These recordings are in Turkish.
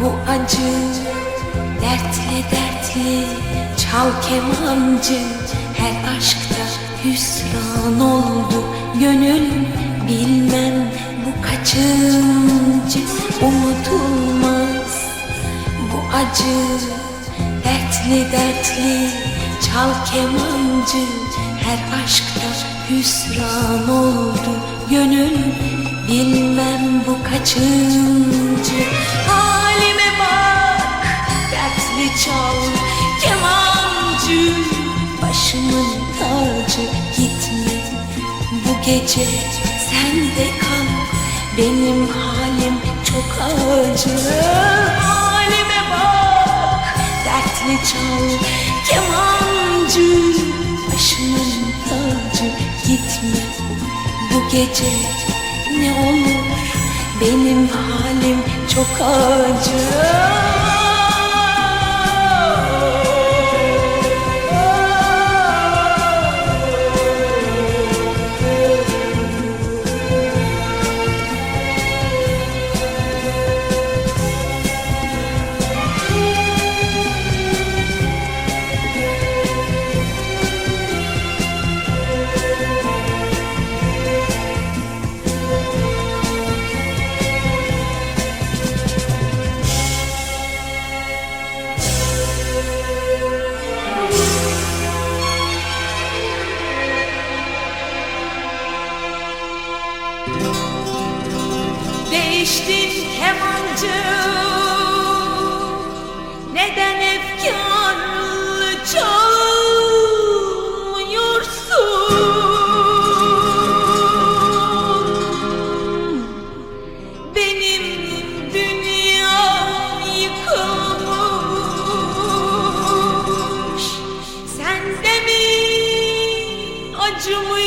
bu acı Dertli dertli çal kemancı. Her aşkta hüsran oldu gönül Bilmem bu kaçıncı. Unutulmaz Bu acı dertli dertli çal kemancı. Her aşkta hüsran oldu gönül. Bilmem bu kaçıncı. Halime bak dertli çal. Kemancı Başımın tacı. Gitme bu gece sen de kal. Benim halim çok acı. Halime bak dertli çal. Kemancı gitme. Bu gece ne olur? Benim halim çok acı Değiştin kemancı. Neden efkarlı çalmıyorsun? Benim dünyam yıkılmış. Sen de mi acımıyorsun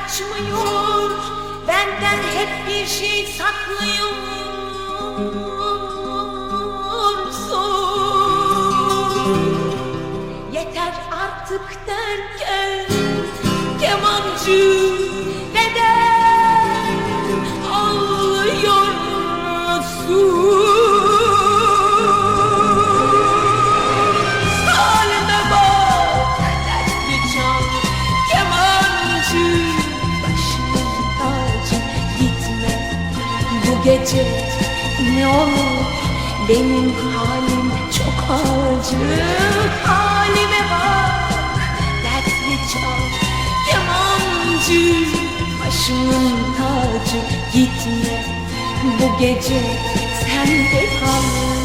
kaçmıyor Benden hep bir şey saklıyorsun Yeter artık derken Kemancı gece ne olur benim halim çok acı. Halime bak dertli çal kemancı Başımın tacı. Gitme bu gece sen de kal